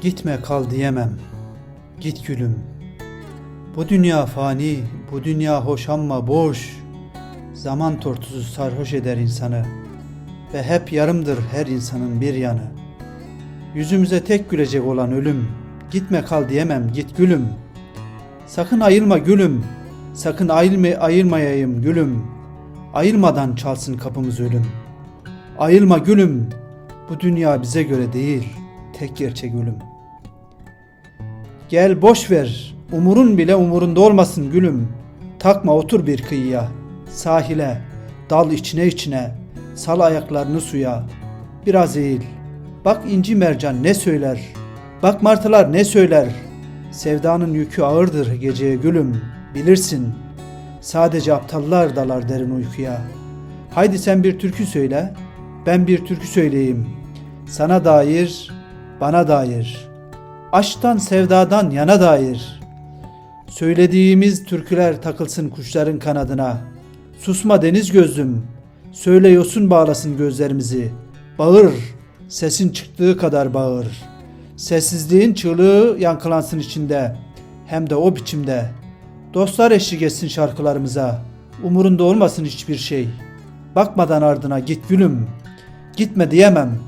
Gitme kal diyemem. Git gülüm. Bu dünya fani, bu dünya hoş ama boş. Zaman tortusu sarhoş eder insanı. Ve hep yarımdır her insanın bir yanı. Yüzümüze tek gülecek olan ölüm. Gitme kal diyemem, git gülüm. Sakın ayırma gülüm. Sakın ayırma, ayırmayayım gülüm. Ayırmadan çalsın kapımız ölüm. Ayılma gülüm. Bu dünya bize göre değil. Tek gerçek ölüm. Gel boş ver. Umurun bile umurunda olmasın gülüm. Takma otur bir kıyıya. Sahile. Dal içine içine. Sal ayaklarını suya. Biraz eğil. Bak inci mercan ne söyler. Bak martılar ne söyler. Sevdanın yükü ağırdır geceye gülüm. Bilirsin. Sadece aptallar dalar derin uykuya. Haydi sen bir türkü söyle. Ben bir türkü söyleyeyim. Sana dair, bana dair. Aşktan sevdadan yana dair. Söylediğimiz türküler takılsın kuşların kanadına. Susma deniz gözlüm. Söyle yosun bağlasın gözlerimizi. Bağır, sesin çıktığı kadar bağır. Sessizliğin çığlığı yankılansın içinde. Hem de o biçimde. Dostlar eşlik etsin şarkılarımıza. Umurunda olmasın hiçbir şey. Bakmadan ardına git gülüm. Gitme diyemem.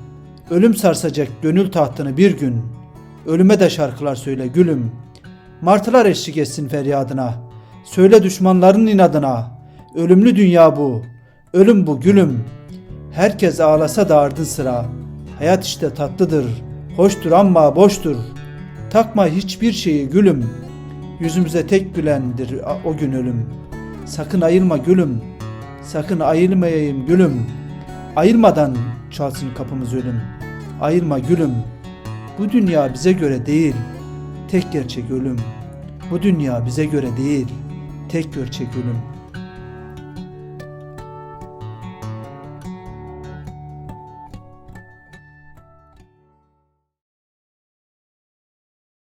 Ölüm sarsacak gönül tahtını bir gün. Ölüme de şarkılar söyle gülüm. Martılar eşlik etsin feryadına. Söyle düşmanların inadına. Ölümlü dünya bu. Ölüm bu gülüm. Herkes ağlasa da ardın sıra. Hayat işte tatlıdır. Hoştur ama boştur. Takma hiçbir şeyi gülüm. Yüzümüze tek gülendir o gün ölüm. Sakın ayırma gülüm. Sakın ayırmayayım gülüm. Ayırmadan çalsın kapımız ölüm. Ayırma gülüm. Bu dünya bize göre değil. Tek gerçek ölüm. Bu dünya bize göre değil. Tek gerçek ölüm.